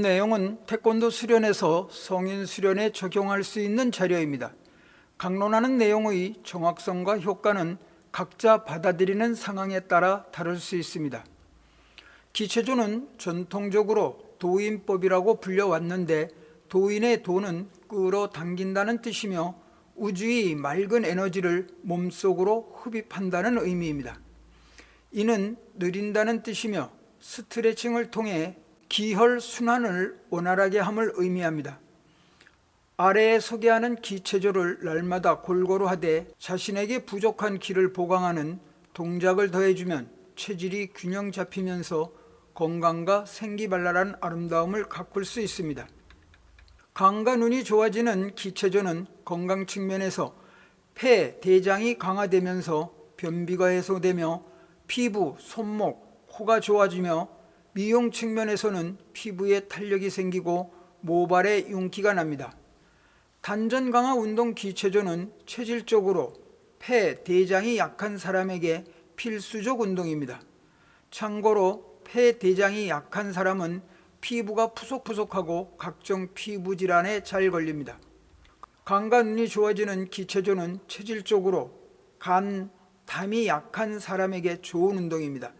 내용은 태권도 수련에서 성인 수련에 적용할 수 있는 자료입니다. 강론하는 내용의 정확성과 효과는 각자 받아들이는 상황에 따라 다를 수 있습니다. 기체조는 전통적으로 도인법이라고 불려왔는데 도인의 도는 끌어당긴다는 뜻이며 우주의 맑은 에너지를 몸속으로 흡입한다는 의미입니다. 이는 느린다는 뜻이며 스트레칭을 통해 기혈 순환을 원활하게 함을 의미합니다. 아래에 소개하는 기체조를 날마다 골고루 하되 자신에게 부족한 기를 보강하는 동작을 더해주면 체질이 균형 잡히면서 건강과 생기발랄한 아름다움을 가꿀 수 있습니다. 간과 눈이 좋아지는 기체조는 건강 측면에서 폐, 대장이 강화되면서 변비가 해소되며 피부, 손목, 코가 좋아지며 미용 측면에서는 피부에 탄력이 생기고 모발에 윤기가 납니다. 단전 강화 운동 기체조는 체질적으로 폐, 대장이 약한 사람에게 필수적 운동입니다. 참고로 폐, 대장이 약한 사람은 피부가 푸석푸석하고 각종 피부 질환에 잘 걸립니다. 간과 눈이 좋아지는 기체조는 체질적으로 간, 담이 약한 사람에게 좋은 운동입니다.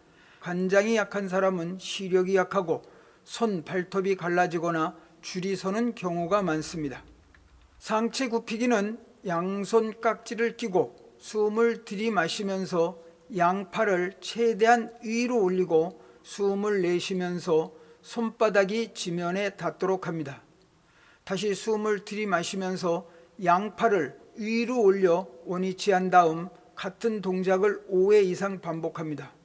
간장이 약한 사람은 시력이 약하고 손, 발톱이 갈라지거나 줄이 서는 경우가 많습니다. 상체 굽히기는 양손 깍지를 끼고 숨을 들이마시면서 양팔을 최대한 위로 올리고 숨을 내쉬면서 손바닥이 지면에 닿도록 합니다. 다시 숨을 들이마시면서 양팔을 위로 올려 원위치 한 다음 같은 동작을 5회 이상 반복합니다.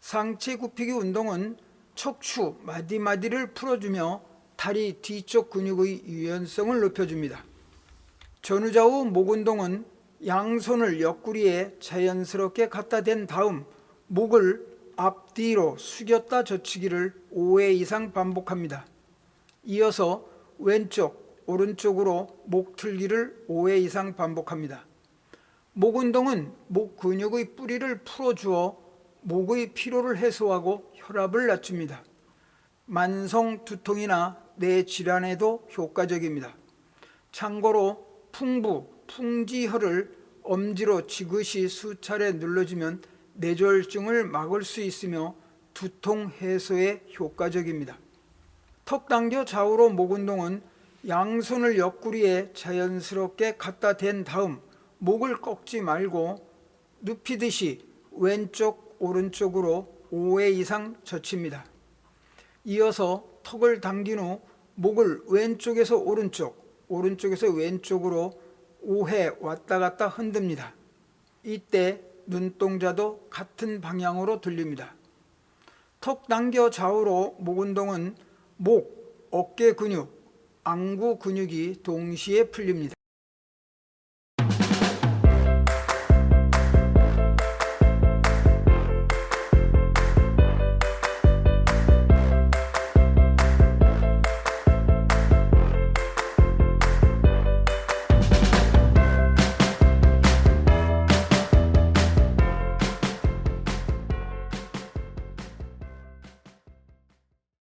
상체 굽히기 운동은 척추 마디마디를 풀어주며 다리 뒤쪽 근육의 유연성을 높여줍니다. 전후좌우 목 운동은 양손을 옆구리에 자연스럽게 갖다 댄 다음 목을 앞뒤로 숙였다 젖히기를 5회 이상 반복합니다. 이어서 왼쪽, 오른쪽으로 목 틀기를 5회 이상 반복합니다. 목 운동은 목 근육의 뿌리를 풀어주어 목의 피로를 해소하고 혈압을 낮춥니다. 만성 두통이나 뇌 질환에도 효과적입니다. 참고로 풍부, 풍지혈을 엄지로 지그시 수차례 눌러주면 뇌졸중을 막을 수 있으며 두통 해소에 효과적입니다. 턱 당겨 좌우로 목 운동은 양손을 옆구리에 자연스럽게 갖다 댄 다음 목을 꺾지 말고 눕히듯이 왼쪽 오른쪽으로 5회 이상 젖힙니다. 이어서 턱을 당긴 후 목을 왼쪽에서 오른쪽, 오른쪽에서 왼쪽으로 5회 왔다 갔다 흔듭니다. 이때 눈동자도 같은 방향으로 돌립니다. 턱 당겨 좌우로 목 운동은 목, 어깨 근육, 안구 근육이 동시에 풀립니다.